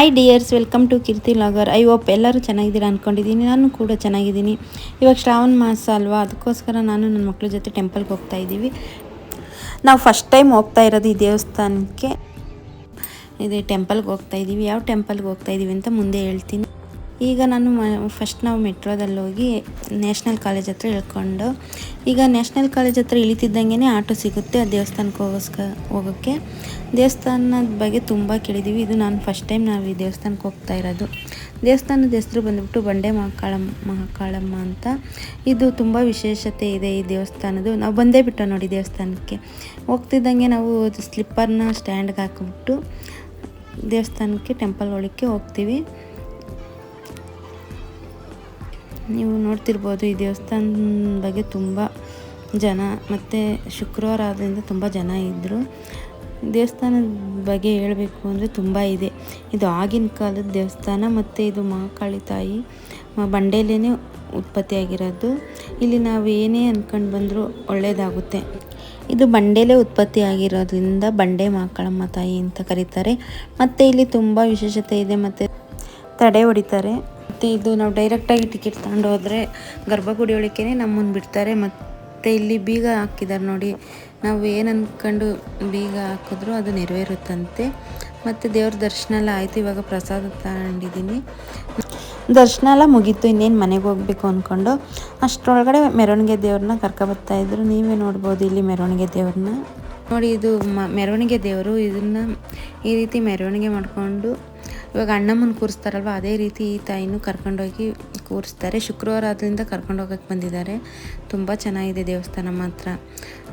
Hi dears welcome to Keerthi vlogger I hope ಎಲ್ಲರೂ ಚೆನ್ನಾಗಿದ್ದೀರಾ ಅಂದ್ಕೊಂಡಿದ್ದೀನಿ ನಾನು ಕೂಡ ಚೆನ್ನಾಗಿದ್ದೀನಿ. ಇವಾಗ ಶ್ರಾವಣ ಮಾಸ ಅಲ್ವಾ? ಅದಕ್ಕೋಸ್ಕರ ನಾನು ನನ್ನ ಮಕ್ಕಳ ಜೊತೆ ಟೆಂಪಲ್ಗೆ ಹೋಗ್ತಾ ಇದ್ದೀವಿ. ನಾವು ಫಸ್ಟ್ ಟೈಮ್ ಹೋಗ್ತಾ ಇರೋದು ಈ ದೇವಸ್ಥಾನಕ್ಕೆ. ಇದೇ ಟೆಂಪಲ್ಗೆ ಹೋಗ್ತಾ ಇದ್ದೀವಿ. ಯಾವ ಟೆಂಪಲ್ಗೆ ಹೋಗ್ತಾ ಇದ್ದೀವಿ ಅಂತ ಮುಂದೆ ಹೇಳ್ತೀನಿ. ಈಗ ನಾನು ಫಸ್ಟ್ ನಾವು ಮೆಟ್ರೋದಲ್ಲಿ ಹೋಗಿ ನ್ಯಾಷನಲ್ ಕಾಲೇಜ್ ಹತ್ರ ಇಳ್ಕೊಂಡು, ಈಗ ನ್ಯಾಷನಲ್ ಕಾಲೇಜ್ ಹತ್ರ ಇಳಿತಿದ್ದಂಗೆ ಆಟೋ ಸಿಗುತ್ತೆ ಆ ದೇವಸ್ಥಾನಕ್ಕೆ ಹೋಗೋಸ್ಕ, ಹೋಗೋಕ್ಕೆ. ದೇವಸ್ಥಾನದ ಬಗ್ಗೆ ತುಂಬ ಕೇಳಿದ್ದೀವಿ ಇದು ನಾನು ಫಸ್ಟ್ ಟೈಮ್ ನಾವು ಈ ದೇವಸ್ಥಾನಕ್ಕೆ ಹೋಗ್ತಾ ಇರೋದು. ದೇವಸ್ಥಾನದ ಹೆಸರು ಬಂದ್ಬಿಟ್ಟು ಬಂಡೆ ಮಹಾಕಾಳಮ್ಮ ಮಹಾಕಾಳಮ್ಮ ಅಂತ. ಇದು ತುಂಬ ವಿಶೇಷತೆ ಇದೆ ಈ ದೇವಸ್ಥಾನದ್ದು. ನಾವು ಬಂದೇ ಬಿಟ್ಟು ನೋಡಿ ದೇವಸ್ಥಾನಕ್ಕೆ. ಹೋಗ್ತಿದ್ದಂಗೆ ನಾವು ಸ್ಲಿಪ್ಪರ್ನ ಸ್ಟ್ಯಾಂಡ್ಗೆ ಹಾಕಿಬಿಟ್ಟು ದೇವಸ್ಥಾನಕ್ಕೆ ಟೆಂಪಲ್ ಒಳಕ್ಕೆ ಹೋಗ್ತೀವಿ. ನೀವು ನೋಡ್ತಿರ್ಬೋದು, ಈ ದೇವಸ್ಥಾನದ ಬಗ್ಗೆ ತುಂಬ ಜನ ಮತ್ತು ಶುಕ್ರವಾರ ಆದ್ದರಿಂದ ತುಂಬ ಜನ ಇದ್ದರು ದೇವಸ್ಥಾನದ ಬಗ್ಗೆ ಹೇಳಬೇಕು ಅಂದರೆ ತುಂಬ ಇದೆ. ಇದು ಆಗಿನ ಕಾಲದ ದೇವಸ್ಥಾನ ಮತ್ತು ಇದು ಮಹಾಕಾಳಿ ತಾಯಿ ಬಂಡೇಲೇ ಉತ್ಪತ್ತಿಯಾಗಿರೋದು ಇಲ್ಲಿ ನಾವು ಏನೇ ಅಂದ್ಕೊಂಡು ಬಂದರೂ ಒಳ್ಳೆಯದಾಗುತ್ತೆ ಇದು ಬಂಡೆಲೇ ಉತ್ಪತ್ತಿ ಆಗಿರೋದ್ರಿಂದ ಬಂಡೆ ಮಹಾಕಾಳಮ್ಮ ತಾಯಿ ಅಂತ ಕರೀತಾರೆ. ಮತ್ತು ಇಲ್ಲಿ ತುಂಬ ವಿಶೇಷತೆ ಇದೆ, ಮತ್ತು ತಡೆ ಹೊಡಿತಾರೆ. ಮತ್ತು ಇದು ನಾವು ಡೈರೆಕ್ಟಾಗಿ ಟಿಕೆಟ್ ತಗೊಂಡು ಹೋದರೆ ಗರ್ಭಗುಡಿ ಒಳಕ್ಕೇ ನಮ್ಮನ್ನು ಬಿಡ್ತಾರೆ. ಮತ್ತು ಇಲ್ಲಿ ಬೀಗ ಹಾಕಿದ್ದಾರೆ ನೋಡಿ. ನಾವು ಏನು ಅಂದ್ಕೊಂಡು ಬೀಗ ಹಾಕಿದ್ರು ಅದು ನೆರವೇರುತ್ತಂತೆ. ಮತ್ತು ದೇವ್ರ ದರ್ಶನ ಎಲ್ಲ ಆಯಿತು. ಇವಾಗ ಪ್ರಸಾದ ತಗೊಂಡಿದ್ದೀನಿ. ದರ್ಶನ ಎಲ್ಲ ಮುಗೀತು. ಇನ್ನೇನು ಮನೆಗೆ ಹೋಗಬೇಕು ಅಂದ್ಕೊಂಡು ಅಷ್ಟರೊಳಗಡೆ ಮೆರವಣಿಗೆ ದೇವ್ರನ್ನ ಕರ್ಕೊಬರ್ತಾ ಇದ್ರು. ನೀವೇ ನೋಡ್ಬೋದು ಇಲ್ಲಿ ಮೆರವಣಿಗೆ ದೇವ್ರನ್ನ. ನೋಡಿ, ಇದು ಮೆರವಣಿಗೆ ದೇವರು ಇದನ್ನು ಈ ರೀತಿ ಮೆರವಣಿಗೆ ಮಾಡಿಕೊಂಡು ಇವಾಗ ಅಣ್ಣಮ್ಮನ ಕೂರಿಸ್ತಾರಲ್ವ, ಅದೇ ರೀತಿ ಈ ತಾಯಿನೂ ಕರ್ಕೊಂಡೋಗಿ ಕೂರಿಸ್ತಾರೆ. ಶುಕ್ರವಾರ ಆದ್ದರಿಂದ ಕರ್ಕೊಂಡು ಹೋಗಕ್ಕೆ ಬಂದಿದ್ದಾರೆ. ತುಂಬ ಚೆನ್ನಾಗಿದೆ ದೇವಸ್ಥಾನ ಮಾತ್ರ.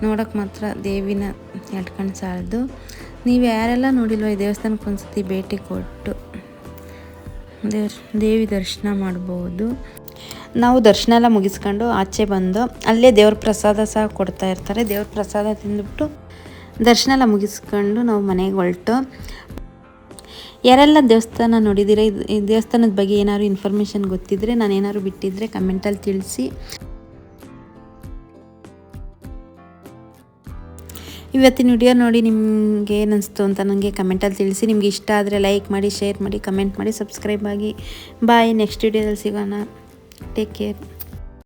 ನೋಡೋಕ್ಕೆ ಮಾತ್ರ ದೇವಿನ ಎಟ್ಕೊಂಡು ಸಾಲದು ನೀವು ಯಾರೆಲ್ಲ ನೋಡಿಲ್ವ ಈ ದೇವಸ್ಥಾನಕ್ಕೆ ಒಂದ್ಸತಿ ಭೇಟಿ ಕೊಟ್ಟು? ದೇವ್ರ, ದೇವಿ ದರ್ಶನ ಮಾಡ್ಬೋದು. ನಾವು ದರ್ಶನ ಎಲ್ಲ ಮುಗಿಸ್ಕೊಂಡು ಆಚೆ ಬಂದು ಅಲ್ಲೇ ದೇವ್ರ ಪ್ರಸಾದ ಸಹ ಕೊಡ್ತಾ ಇರ್ತಾರೆ. ದೇವ್ರ ಪ್ರಸಾದ ತಿಂದ್ಬಿಟ್ಟು ದರ್ಶನ ಎಲ್ಲ ಮುಗಿಸ್ಕೊಂಡು ನಾವು ಮನೆಗೆ ಹೊರಟು. ಯಾರೆಲ್ಲ ದೇವಸ್ಥಾನ ನೋಡಿದ್ದೀರಾ? ಇದು ದೇವಸ್ಥಾನದ ಬಗ್ಗೆ ಏನಾದ್ರು ಇನ್ಫಾರ್ಮೇಷನ್ ಗೊತ್ತಿದ್ದರೆ ನಾನು ಏನಾದ್ರು ಬಿಟ್ಟಿದ್ರೆ ಕಮೆಂಟಲ್ಲಿ ತಿಳಿಸಿ. ಇವತ್ತಿನ ವಿಡಿಯೋ ನೋಡಿ ನಿಮಗೆ ಏನಿಸ್ತು ಅಂತ ನನಗೆ ಕಮೆಂಟಲ್ಲಿ ತಿಳಿಸಿ. ನಿಮ್ಗೆ ಇಷ್ಟ ಆದರೆ ಲೈಕ್ ಮಾಡಿ ಶೇರ್ ಮಾಡಿ ಕಮೆಂಟ್ ಮಾಡಿ ಸಬ್ಸ್ಕ್ರೈಬ್ ಆಗಿ. ಬಾಯ್ ನೆಕ್ಸ್ಟ್ ವಿಡಿಯೋದಲ್ಲಿ ಸಿಗೋಣ. Take care